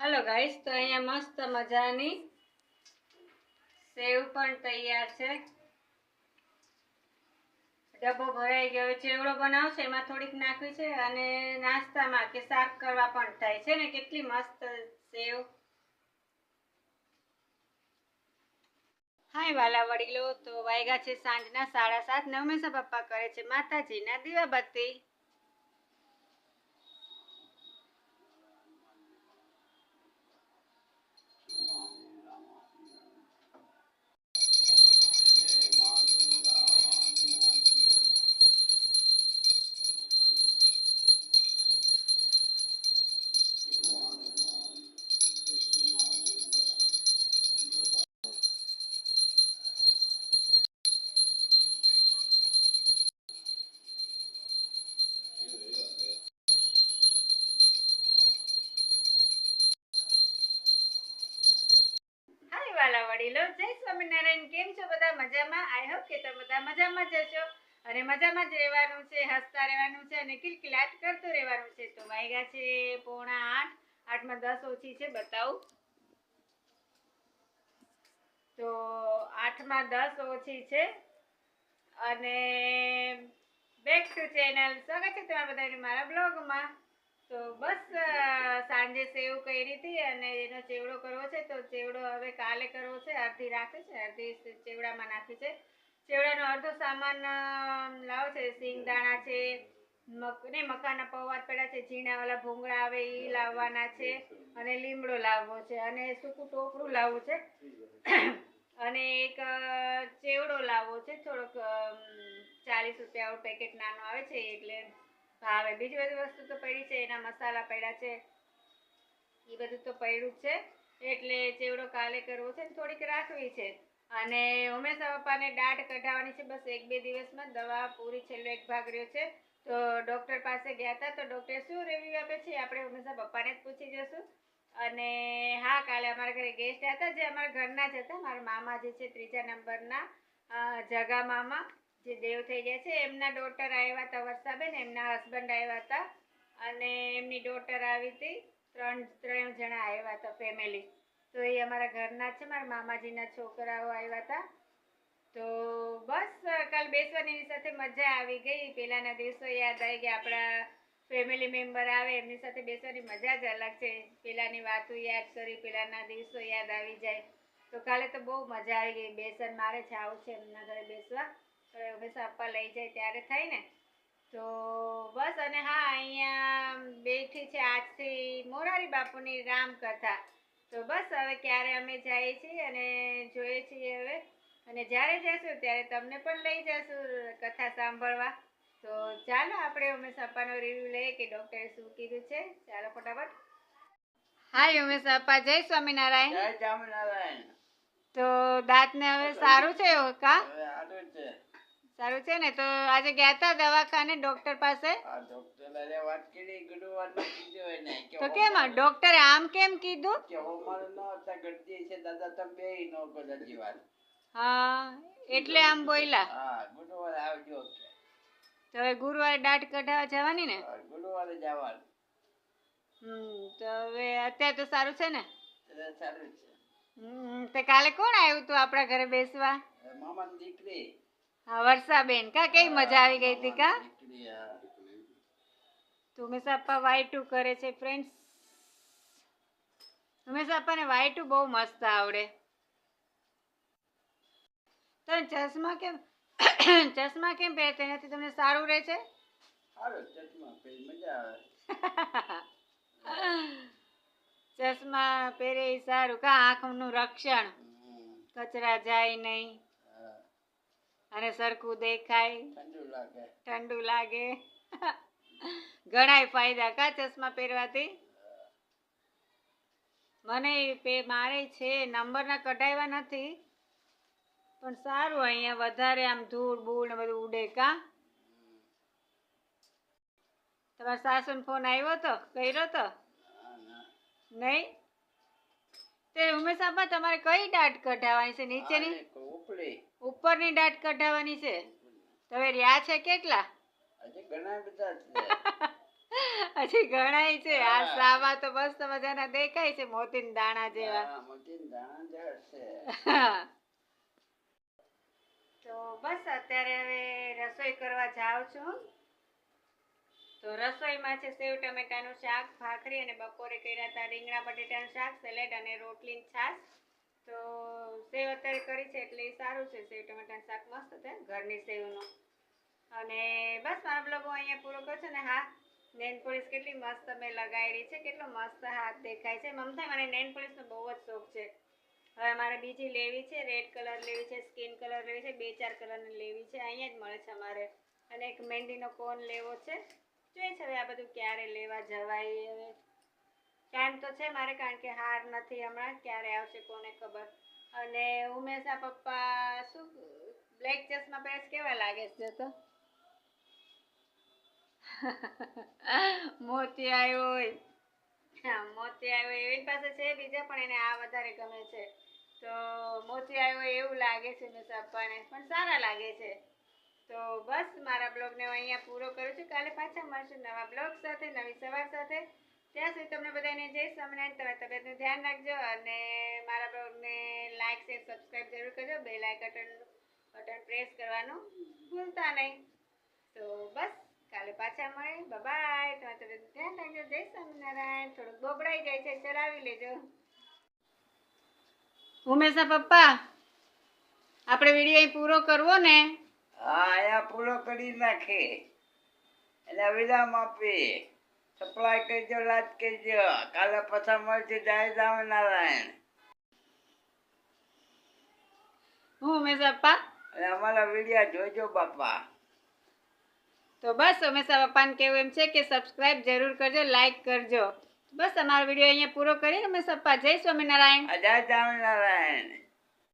હાલો guys તો અહીંયા મસ્ત મજાની સેવ પણ તૈયાર છે. ડબ્બો ભરાઈ ગયો ચેવડો બનાવશે, એમાં થોડીક નાખવી છે અને નાસ્તામાં કે શાક કરવા પણ થાય છે ને, કેટલી મસ્ત સેવ. હાય વાલા વડીલો, તો વાયગા છે સાંજના સાડા સાત ને હંમેશા પપ્પા કરે છે. માતાજીના દીવાબત્તી. વડીલો જય સ્વામિનારાયણ. કેમ છો બધા? મજામાં? આઈ હોપ કે તમે બધા મજામાં જ હશો. અને મજામાં જ રહેવાનું છે, હસતા રહેવાનું છે અને કિલકિલાટ કરતું રહેવાનું છે. તો વાગ્યા છે, પોણા આઠ. આઠમાં દસ ઓછી છે, બતાવું. તો આઠમાં દસ ઓછી છે. અને બેક ટુ ચેનલ સ્વાગત છે તમારા બધાને મારા બ્લોગમાં. તો બસ સાંજે સેવ કરી હતી અને એનો ચેવડો કરવો છે. તો ચેવડો હવે કાલે કરવો છે. અડધી રાખે છે. અડધી ચેવડામાં નાખી છે. ચેવડાનો અડધો સામાન લાવો છે. સિંગદાણા છે, મક મકાના પૌવાત પડ્યા છે. ઝીણાવાળા ભૂંગળા આવે એ લાવવાના છે અને લીમડો લાવવો છે અને સૂકું ટોપરું લાવવું છે. અને એક ચેવડો લાવવો છે. થોડોક ચાલીસ રૂપિયા પેકેટ નાનો આવે છે એટલે ભાવે બીજી બધી વસ્તુ તો પડી છે, એના મસાલા પડ્યા છે. એ બધું તો પડ્યું છે. એટલે ચેવડો કાલે કરવો છે ને થોડીક રાખવી છે. અને હંમેશા પપ્પાને દાઢ કઢાવવાની છે, બસ એક બે દિવસમાં દવા પૂરી છેલ્લો એક ભાગ રહ્યો છે. તો ડૉક્ટર પાસે ગયા હતા, તો ડૉક્ટરે શું રેવ્યુ આપે છે આપણે હંમેશા પપ્પાને જ પૂછી જશું. અને હા, કાલે અમારા ઘરે ગેસ્ટ હતા, જે અમારા ઘરના જ હતા, મારા મામા જે છે, ત્રીજા નંબરના જગા મામા. જે દેવ થઈ ગયા છે, એમના ડોટર આવ્યા હતા વર્ષાબેન એમના હસબન્ડ આવ્યા હતા અને એમની ડોટર આવી હતી, ત્રણ ત્રણ જણા આવ્યા હતા ફેમિલી તો એ અમારા ઘરના જ છે, મારા મામાજીના છોકરાઓ આવ્યા હતા. તો બસ, કાલ બેસવાની સાથે મજા આવી ગઈ. પહેલાના દિવસો યાદ આવી ગયા, આપણા ફેમિલી મેમ્બર આવે, એમની સાથે બેસવાની મજા જ અલગ છે. પહેલાંની વાતો યાદ કરી પહેલાંના દિવસો યાદ આવી જાય. તો કાલે તો બહુ મજા આવી ગઈ, બેસન મારે છે આવું છે એમના ઘરે બેસવા. હંમેશા આપવા લઈ જાય ત્યારે થાય ને? તો બસ અને હા અહીંયા બેઠી છે આજથી મોરારી બાપુની રામકથા. તો બસ હવે ક્યારે અમે જઈએ છીએ અને જોઈએ છીએ હવે. અને જ્યારે જશું ત્યારે તમને પણ લઈ જશું કથા સાંભળવા. તો ચાલો આપણે ઉમેશ અપ્પાનો રિવ્યુ લઈએ કે ડૉક્ટરે શું કીધું છે? ચાલો ફટાફટ. હાય ઉમેશ અપ્પા જય સ્વામિનારાયણ. જય સ્વામિનારાયણ. તો દાંતને હવે સારું છે કા? હવે આડું છે. સારું છે ને? તો આજે ગયા હતા દવાખાને ડોક્ટર પાસે? તો કેમ? ડોક્ટરે આમ કેમ કીધું? કે ઉંમર ન હતા ગળતી છે દાદા તમે બે નો કરો વાત. હા એટલે આમ બોલ્યા. હા ગુરુવારે આવજો તો હવે ગુરુવારે દાઢ કઢાવા જવાની ને? ગુરુવારે જવાનું. હમ તો હવે અત્યારે તો સારું છે ને? સારું છે. હમ તે કાલે કોણ આવ્યું તું આપણા ઘરે બેસવા? મામાની દીકરી. હા વર્ષાબેન. કા કેવી મજા આવી ગઈ હતી કા. તો ઉમેશ આપા વાય ટુ કરે છે ફ્રેન્ડ્સ ઉમેશ આપવાને વાય ટુ બહુ મસ્ત આવડે. તમે ચશ્મા કેમ ચશ્મા કેમ પહેરતા એનાથી તમને સારું રહે છે? ચશ્મા પહેરી પહેરે સારું. કા આંખનું રક્ષણ. કચરા જાય નહીં. અને સરખું દેખાય. ઠંડુ લાગે. ઠંડુ લાગે. ઘણાય ફાયદા. કા ચશ્મા પહેરવાથી? મને પે મારે છે. નંબરના કઢાવ્યા નથી. પણ સારું અહીંયા વધારે આમ ધૂળ બૂળ ને બધું ઉડે કા? તમારા સાસુનો ફોન આવ્યો તો? કર્યો તો? નહીં? તે ઉમેશ આપા તમારે કઈ દાંત કઢાવવાની છે? નીચેની? એક ઉપરની દાંત કઢાવવાની છે? તો હવે રહ્યા છે કેટલા? હજી ઘણા બધા છે. હજી ગણાય છે. આ સાવા તો મસ્ત મજાના દેખાય છે મોતીન દાણા જેવા. મોતીન દાણા જળશે. તો બસ અત્યારે હવે રસોઈ કરવા જાઉં છું. તો રસોઈમાં છે સેવ, ટમેટાનું શાક, ભાખરી અને બપોરે કર્યા હતા રીંગણા, બટેટાનું શાક, સેલેડ અને રોટલીની છાશ. તો સેવ અત્યારે કરી છે એટલે સારું છે. સેવ, ટમેટાનું શાક મસ્ત છે ઘરની સેવનું. અને બસ મારો બ્લોગ અહીંયા પૂરો કરું છું ને હા, નેન પોલીસ કેટલી મસ્ત મેં લગાવેલી છે, કેટલો મસ્ત હાથ દેખાય છે. મમતા મને નેન પોલીસનો બહુ જ શોખ છે. હવે મારે બીજી લેવી છે, રેડ કલર લેવી છે, સ્કિન કલર લેવી છે, બે ચાર કલરની લેવી છે. અહીંયા જ મળે છે અમારે. અને એક મહેંદીનો કોન લેવો છે. જોઈએ છે, હવે આ બધું ક્યારે લેવા જવાય હવે ટાઈમ તો છે મારે, કારણ કે હાર નથી હમણાં, ક્યારે આવશે કોને ખબર. અને ઉમેશા પપ્પા શું, બ્લેક ચશ્મા પહેરે કેવા લાગે છે તો? મોતી આવ્યો હોય. મોતી આવ્યો. એની પાસે છે બીજા, પણ એને આ વધારે ગમે છે. તો મોતી આવ્યો એવું લાગે છે મેં પપ્પાને, પણ સારા લાગે છે. તો બસ, મારા બ્લોગને હું અહીંયા પૂરો કરું છું. કાલે પાછા મળશું નવા બ્લોગ સાથે, નવી સવાર સાથે. ત્યાં સુધી તમને બધાને જય સ્વામિનારાયણ. તમારી તબિયતનું ધ્યાન રાખજો અને મારા બ્લોગને લાઇક શેર સબસ્ક્રાઈબ જરૂર કરજો. બે લાઇક બટન બટન પ્રેસ કરવાનું ભૂલતા નહીં. તો બસ, કાલે પાછા મળે બાય તમારી તબિયતનું ધ્યાન રાખજો. જય સ્વામિનારાયણ. થોડુંક બોબડાઈ જાય છે. ચલાવી લેજો. ઉમેશા પપ્પા, આપણે વીડિયો અહીં પૂરો કરવો ને? અહીંયા પૂરો કરી નાખે. એટલે વિરામ આપી સપ્લાય કરજો લાજ કરજો. કાલે પછા મળશે જય નારાયણ હું પપ્પા અને અમારા વિડીયા જોજો બાપા. તો બસ ઉમેશા પપ્પાને કેવું એમ છે કે સબસ્ક્રાઇબ જરૂર કરજો લાઈક કરજો. બસ અમારો વીડિયો અહીંયા પૂરો કરીએ અમે પપ્પા જય સ્વામિનારાયણ. જય સ્વામિનારાયણ